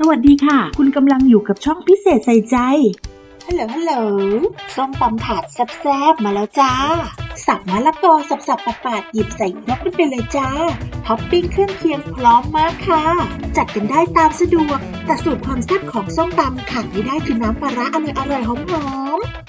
สวัสดีค่ะ คุณกำลังอยู่กับช่องพิเศษใส่ใจ ฮัลโหล ฮัลโหล ส้มตำถาดแซ่บๆ มาแล้วจ้า สับมะละกอสับๆปาดๆหยิบใส่ครกขึ้นไปเลยจ้า ท็อปปิ้งเครื่องเคียงพร้อมมากค่ะ จัดกันได้ตามสะดวก แต่สูตรความแซ่บของส้มตำขาดไม่ได้คือน้ำปลาร้าอร่อยๆหอมๆ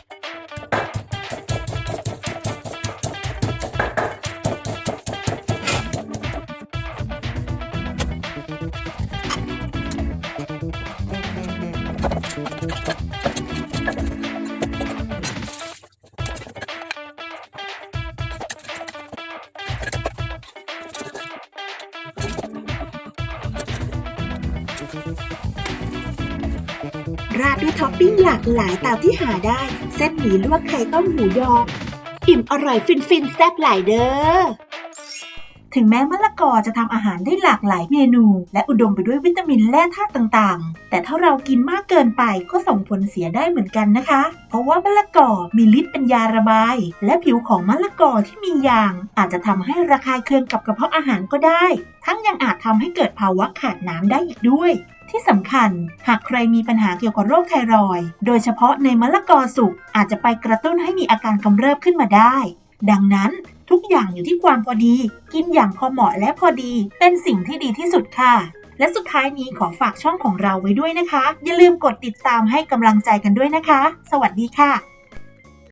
ราดด้วยท็อปปิ้งหลากหลายตามที่หาได้ เส้นหมี่ลวกไข่ต้มหมูยอ อิ่มอร่อยฟินฟินๆแซ่บหลายเด้อ ถึงแม้มะละกอจะทำอาหารได้หลากหลายเมนู และอุดมไปด้วยวิตามินและธาตุต่างๆ แต่ถ้าเรากินมากเกินไปก็ส่งผลเสียได้เหมือนกันนะคะ เพราะว่ามะละกอมีฤทธิ์เป็นยาระบาย และผิวของมะละกอที่มียาง อาจจะทำให้ระคายเคืองกับกระเพาะอาหารก็ได้ ทั้งยังอาจทำให้เกิดภาวะขาดน้ำได้อีกด้วยที่สำคัญ หากใครมีปัญหาเกี่ยวกับโรคไทรอยด์โดยเฉพาะในมะละกอสุกอาจจะไปกระตุ้นให้มีอาการกำเริบขึ้นมาได้ ดังนั้น ทุกอย่างอยู่ที่ความพอดี กินอย่างพอเหมาะและพอดี เป็นสิ่งที่ดีที่สุดค่ะ และสุดท้ายนี้ขอฝากช่องของเราไว้ด้วยนะคะ อย่าลืมกดติดตามให้กำลังใจกันด้วยนะคะ สวัสดีค่ะ